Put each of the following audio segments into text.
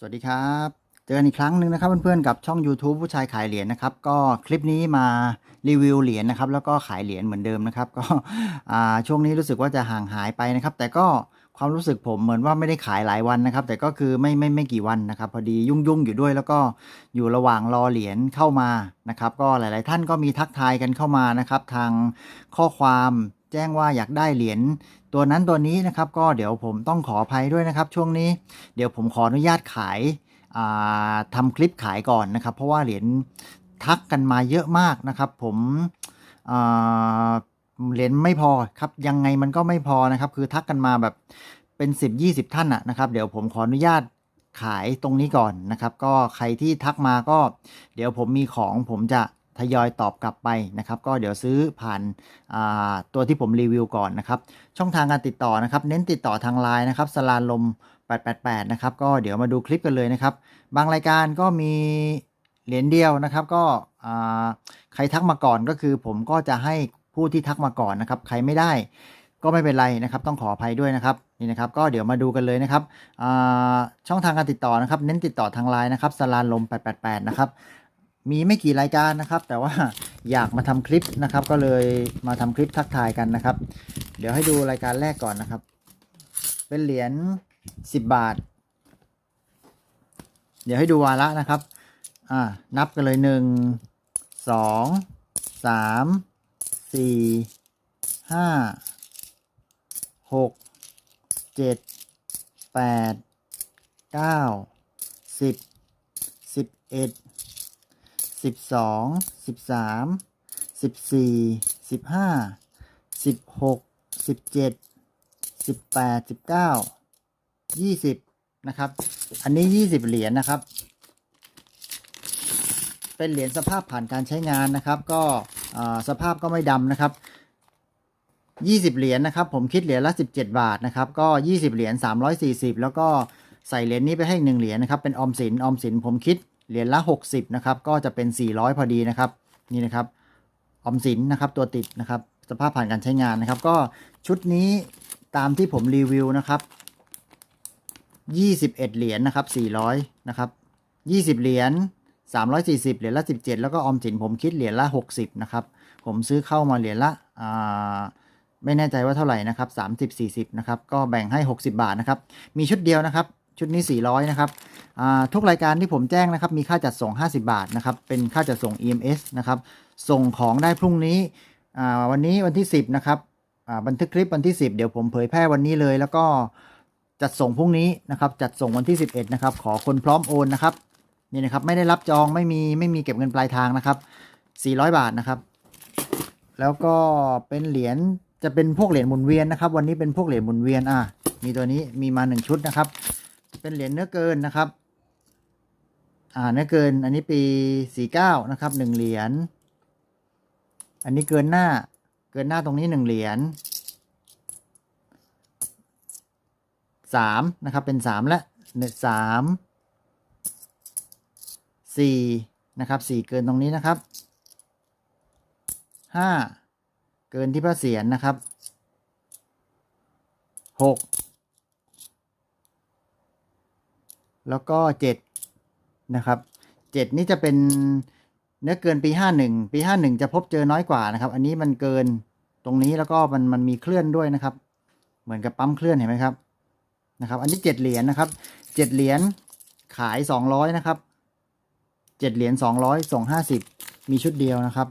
สวัสดีครับ เจอกันอีกครั้งหนึ่งนะครับเพื่อนๆกับช่อง YouTube ผู้ชายขายเหรียญนะครับ ก็คลิปนี้มารีวิวเหรียญนะครับ แล้วก็ขายเหรียญเหมือนเดิมนะครับ ก็ช่วงนี้รู้สึกว่าจะห่างหายไปนะครับ แต่ก็ความรู้สึกผมเหมือนว่าไม่ได้ขายหลายวันนะครับ แต่ก็คือไม่ไม่ไม่กี่วันนะครับ พอดียุ่งๆอยู่ด้วย แล้วก็อยู่ระหว่างรอเหรียญเข้ามานะครับ ก็หลาย ๆ ท่านก็มีทักทายกันเข้ามานะครับ ทางข้อความ แจ้งว่าอยากได้เหรียญตัวนั้นตัวนี้นะครับก็เดี๋ยวผมต้องขออภัยด้วยนะครับ ช่วงนี้เดี๋ยวผมขออนุญาตขายาทำคลิปขายก่อนนะครับ เพราะว่าเหรียญทักกันมาเยอะมากนะครับ ผมเหรียญไม่พอครับยังไงมันก็ไม่พอนะครับ คือทักกันมาแบบเป็น 10 20 ท่านอะนะครับ เดี๋ยวผมขออนุญาตขายตรงนี้ก่อนนะครับ ก็ใครที่ทักมาก็ เดี๋ยวผมมีของผมจะ ทยอยตอบกลับไปนะครับ ก็เดี๋ยวซื้อผ่านาตัวที่ผมรีวิวก่อนนะครับ ช่องทางการติดต่อนะครับ เน้นติดต่อทางไลน์นะครับสลานลม 888 นะครับ ก็เดี๋ยวมาดูคลิปกันเลยนะครับ บางรายการก็มีเหรียญเดียวนะครับ ก็ใครทักมาก่อนก็คือ ผมก็จะให้ผู้ที่ทักมาก่อนนะครับ ใครไม่ได้ก็ไม่เป็นไรนะครับ ต้องขออภัยด้วยนะครับนี่นะครับ ก็เดี๋ยวมาดูกันเลยนะครับช่องทางการติดต่อนะครับ เน้นติดต่อทางไลน์นะครับสลานลม 888 นะครับ มีไม่กี่รายการนะครับ แต่ว่าอยากมาทำคลิปนะครับ ก็เลยมาทำคลิปทักทายกันนะครับ เดี๋ยวให้ดูรายการแรกก่อนนะครับ เป็นเหรียญ10 บาท เดี๋ยวให้ดูวาระนะครับอ่านับกันเลยหนึ่งสองสามสี่ห้าหกเจ็ดแปดเก้าสิบสิบเอ็ด สิบสองสิบสามสิบสี่สิบห้าสิบหกสิบเจ็ดสิบแปดสิบเก้ายี่สิบนะครับ อันนี้ยี่สิบเหรียญนะครับ เป็นเหรียญสภาพผ่านการใช้งานนะครับ ก็สภาพก็ไม่ดำนะครับยี่สิบเหรียญนะครับ ผมคิดเหรียญละสิบเจ็ดบาทนะครับ ก็ยี่สิบเหรียญสามร้อยสี่สิบแล้วก็ใส่เหรียญนี้ไปให้หนึ่งเหรียญนะครับ เป็นออมสินออมสินผมคิด เหรียญละหกสิบนะครับก็จะเป็นสี่ร้อยพอดีนะครับนี่นะครับออมสินนะครับตัวติดนะครับสภาพผ่านการใช้งานนะครับ ก็ชุดนี้ตามที่ผมรีวิวนะครับยี่สิบเอ็ดเหรียญนะครับสี่ร้อยนะครับยี่สิบเหรียญสามร้อยสี่สิบเหรียญละสิบเจ็ดแล้วก็ออมสินผมคิดเหรียญละหกสิบนะครับผมซื้อเข้ามาเหรียญละไม่แน่ใจว่าเท่าไหร่นะครับสามสิบสี่สิบนะครับก็แบ่งให้หกสิบาทนะครับมีชุดเดียวนะครับ ชุดนี้สี่ร้อยนะครับทุกรายการที่ผมแจ้งนะครับ มีค่าจัดส่ง 50 บาทนะครับ เป็นค่าจัดส่ง EMS นะครับ ส่งของได้พรุ่งนี้วันนี้วันที่ 10 นะครับบันทึกคลิปวันที่ 10 เดี๋ยวผมเผยแพร่วันนี้เลย แล้วก็จัดส่งพรุ่งนี้นะครับ จัดส่งวันที่ 11 นะครับ ขอคนพร้อมโอนนะครับนี่นะครับ ไม่ได้รับจองไม่มีไม่มีเก็บเงินปลายทางนะครับ 400 บาทนะครับ แล้วก็เป็นเหรียญจะเป็นพวกเหรียญหมุนเวียนนะครับ วันนี้เป็นพวกเหรียญหมุนเวียนอะมีตัวนี้มีมาหนึ่งชุดนะครับ เป็นเหรียญเนื้อเกินนะครับ อ่าเนื้อเกิน อันนี้ปีสี่เก้านะครับหนึ่งเหรียญ อันนี้เกินหน้า เกินหน้าตรงนี้หนึ่งเหรียญสามนะครับ เป็นสามและหนึ่งสามสี่นะครับสี่เกินตรงนี้นะครับห้าเกินที่พระเศียรนะครับหก แล้วก็เจ็ดนะครับเจ็ดนี่จะเป็นเนื้อเกินปีห้าหนึ่งปีห้าหนึ่งจะพบเจอน้อยกว่านะครับ อันนี้มันเกินตรงนี้แล้วก็มันมันมีเคลื่อนด้วยนะครับ เหมือนกับปั๊มเคลื่อนเห็นไหมครับนะครับ อันนี้เจ็ดเหรียญนะครับเจ็ดเหรียญขายสองร้อยนะครับเจ็ดเหรียญสองร้อยส่งห้าสิบมีชุดเดียวนะครับ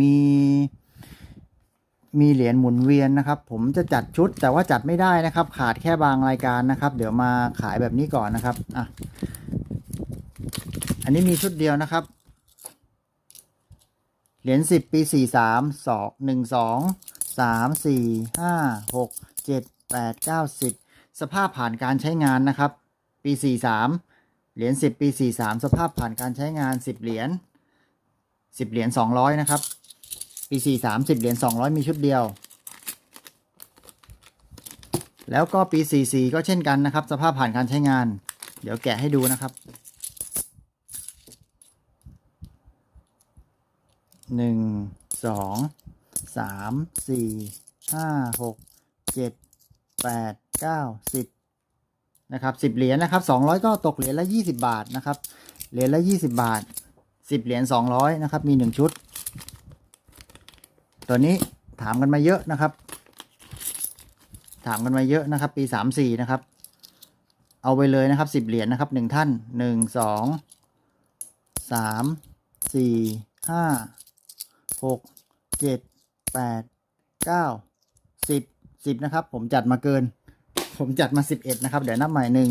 มี มีเหรียญหมุนเวียนนะครับ ผมจะจัดชุดแต่ว่าจัดไม่ได้นะครับ ขาดแค่บางรายการนะครับ เดี๋ยวมาขายแบบนี้ก่อนนะครับอะอันนี้มีชุดเดียวนะครับ เหรียญสิบปีสี่สามสองหนึ่งสองสามสี่ห้าหกเจ็ดแปดเก้าสิบสภาพผ่านการใช้งานนะครับ ปีสี่สามเหรียญสิบปีสี่สามสภาพผ่านการใช้งานสิบเหรียญสิบเหรียญสองร้อยนะครับ ปีสี่สามสิบเหรียญสองร้อยมีชุดเดียว แล้วก็ปีสี่สี่ก็เช่นกันนะครับ สภาพผ่านการใช้งาน เดี๋ยวแกะให้ดูนะครับหนึ่งสองสามสี่ห้าหกเจ็ดแปดเก้าสิบนะครับสิบเหรียญนะครับสองร้อยก็ตกเหรียญละยี่สิบาทนะครับเหรียญละยี่สิบาทสิบเหรียญสองร้อยนะครับ มีหนึ่งชุด ตัวนี้ถามกันมาเยอะนะครับ ถามกันมาเยอะนะครับ ปีสามสี่นะครับ เอาไปเลยนะครับสิบเหรียญนะครับหนึ่งท่านหนึ่งสองสามสี่ห้าหกเจ็ดแปดเก้าสิบสิบนะครับ ผมจัดมาเกิน ผมจัดมาสิบเอ็ดนะครับ เดี๋ยวนับใหม่หนึ่ง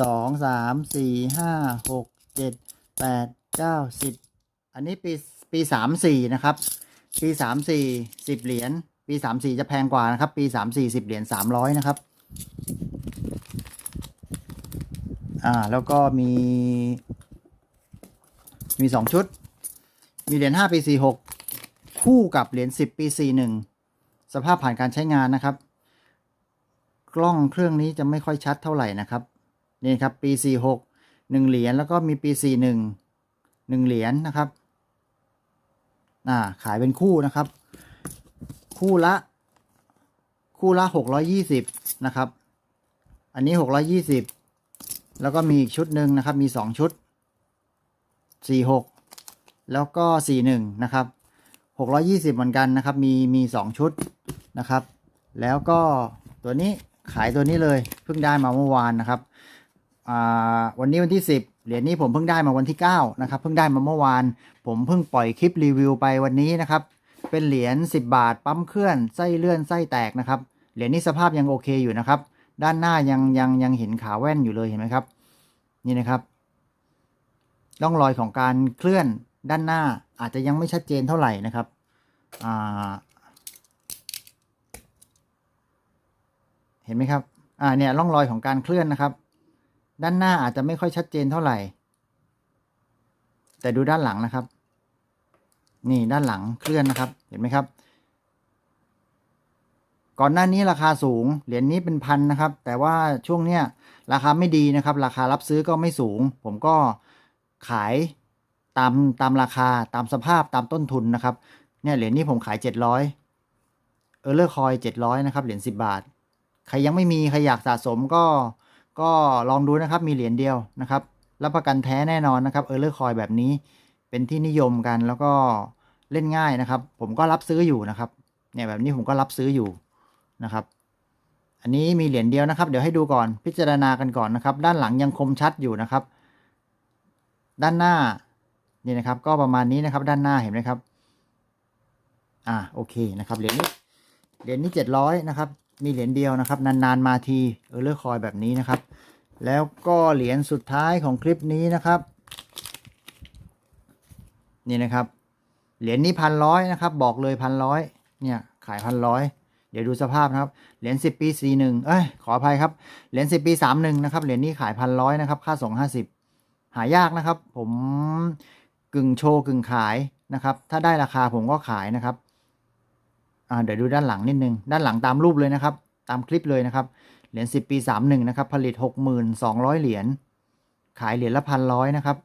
สองสามสี่ห้าหกเจ็ดแปดเก้าสิบอันนี้ปีปีสามสี่นะครับ ปีสามสี่สิบเหรียญปีสามสี่จะแพงกว่านะครับ ปีสามสี่สิบเหรียญสามร้อยนะครับอ่าแล้วก็มี มีสองชุด มีเหรียญห้าปีสี่หกคู่กับเหรียญสิบปีสี่หนึ่งสภาพผ่านการใช้งานนะครับ กล้องเครื่องนี้จะไม่ค่อยชัดเท่าไหร่นะครับนี่ครับปีสี่หกหนึ่งเหรียญแล้วก็มีปีสี่หนึ่งหนึ่งเหรียญนะครับ อ่าขายเป็นคู่นะครับ คู่ละ คู่ละหกร้อยี่สิบนะครับ อันนี้หกร้อยี่สิบแล้วก็มีอีกชุดหนึ่งนะครับ มีสองชุดสี่หกแล้วก็สี่หนึ่งนะครับหกร้อยี่สิบเหมือนกันนะครับ มีมีสองชุดนะครับ แล้วก็ตัวนี้ขายตัวนี้เลยเพิ่งได้มาเมื่อวานนะครับอ่าวันนี้วันที่10 เหรียญนี้ผมเพิ่งได้มาวันที่9นะครับเพิ่งได้มาเมื่อวาน ผมเพิ่งปล่อยคลิปรีวิวไปวันนี้นะครับ เป็นเหรียญ10 บาท ปั๊มเคลื่อนไส้เลื่อนไส้แตกนะครับเหรียญนี้สภาพยังโอเคอยู่นะครับ ด้านหน้ายังยังยังเห็นขาแว่นอยู่เลยเห็นไหมครับ นี่นะครับร่องรอยของการเคลื่อนด้านหน้าอาจจะยังไม่ชัดเจนเท่าไหร่นะครับอ่าเห็นไหมครับอ่าเนี่ยร่องรอยของการเคลื่อนนะครับ ด้านหน้าอาจจะไม่ค่อยชัดเจนเท่าไหร่ แต่ดูด้านหลังนะครับ นี่ด้านหลังเคลื่อนนะครับ เห็นไหมครับ ก่อนหน้านี้ราคาสูง เหรียญนี้เป็นพันนะครับ แต่ว่าช่วงเนี้ยราคาไม่ดีนะครับ ราคารับซื้อก็ไม่สูง ผมก็ขายตามตามราคาตามสภาพตามต้นทุนนะครับ เนี่ยเหรียญนี้ผมขายเจ็ดร้อยเออเลอร์คอยเจ็ดร้อยนะครับเหรียญสิบบาท ใครยังไม่มีใครอยากสะสมก็ ก็ลองดูนะครับมีเหรียญเดียวนะครับรับประกันแท้แน่นอนนะครับเออร์เลอร์คอยแบบนี้เป็นที่นิยมกันแล้วก็เล่นง่ายนะครับ ผมก็รับซื้ออยู่นะครับเนี่ยแบบนี้ผมก็รับซื้ออยู่นะครับ อันนี้มีเหรียญเดียวนะครับ เดี๋ยวให้ดูก่อนพิจารณากันก่อนนะครับ ด้านหลังยังคมชัดอยู่นะครับ ด้านหน้านี่นะครับ ก็ประมาณนี้นะครับ ด้านหน้าเห็นไหมครับ อ่าโอเคนะครับเหรียญนี้เหรียญนี้เจ็ดร้อยนะครับ มีเหรียญเดียวนะครับ นานๆมาทีเออเลอร์คอยแบบนี้นะครับ แล้วก็เหรียญสุดท้ายของคลิปนี้นะครับ นี่นะครับ เหรียญนี้พันร้อยนะครับ บอกเลยพันร้อยเนี่ยขายพันร้อยเดี๋ยวดูสภาพนะครับ เหรียญสิบปีสี่หนึ่งเอ้ย ขออภัยครับ เหรียญสิบปีสามหนึ่งนะครับ เหรียญนี้ขายพันร้อยนะครับ ค่าส่งห้าสิบหายากนะครับ ผมกึ่งโชว์กึ่งขายนะครับ ถ้าได้ราคาผมก็ขายนะครับ เดี๋ยวดูด้านหลังนิดนึง ด้านหลังตามรูปเลยนะครับ ตามคลิปเลยนะครับ เหรียญ10 ปี 31 นะครับ ผลิต 6,200 เหรียญ ขายเหรียญละพันร้อยนะครับ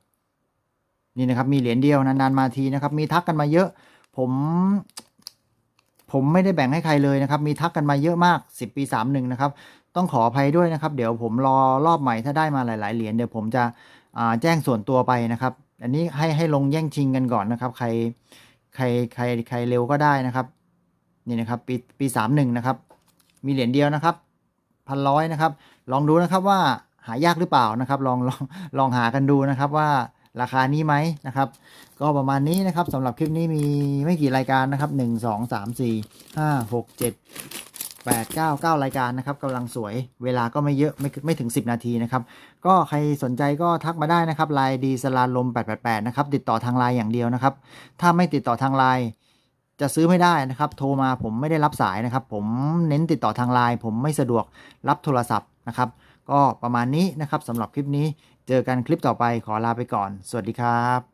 นี่นะครับ มีเหรียญเดียวนานๆมาทีนะครับ มีทักกันมาเยอะ ผม ผมไม่ได้แบ่งให้ใครเลยนะครับ มีทักกันมาเยอะมาก 10 ปี 31 นะครับ ต้องขออภัยด้วยนะครับ เดี๋ยวผมรอรอบใหม่ถ้าได้มาหลายๆ เหรียญเดี๋ยวผมจะแจ้งส่วนตัวไปนะครับ อันนี้ให้ให้ลงแย่งชิงกันก่อนนะครับ ใครใครใครใครเร็วก็ได้นะครับ นี่นะครับปีปีสามหนึ่งนะครับ มีเหรียญเดียวนะครับพันร้อยนะครับ ลองดูนะครับว่าหายากหรือเปล่านะครับ ลองลองลองหากันดูนะครับว่าราคานี้ไหมนะครับ ก็ประมาณนี้นะครับสำหรับคลิปนี้มีไม่กี่รายการนะครับหนึ่งสองสามสี่ห้าหกเจ็ดแปดเก้าเก้ารายการนะครับกำลังสวยเวลาก็ไม่เยอะไม่ไม่ถึง 10 นาทีนะครับ ก็ใครสนใจก็ทักมาได้นะครับไลน์ดีสลาลม 888 นะครับ ติดต่อทางไลน์อย่างเดียวนะครับ ถ้าไม่ติดต่อทางไลน์ จะซื้อไม่ได้นะครับ โทรมาผมไม่ได้รับสายนะครับ ผมเน้นติดต่อทางไลน์ผมไม่สะดวกรับโทรศัพท์นะครับ ก็ประมาณนี้นะครับสำหรับคลิปนี้ เจอกันคลิปต่อไปขอลาไปก่อน สวัสดีครับ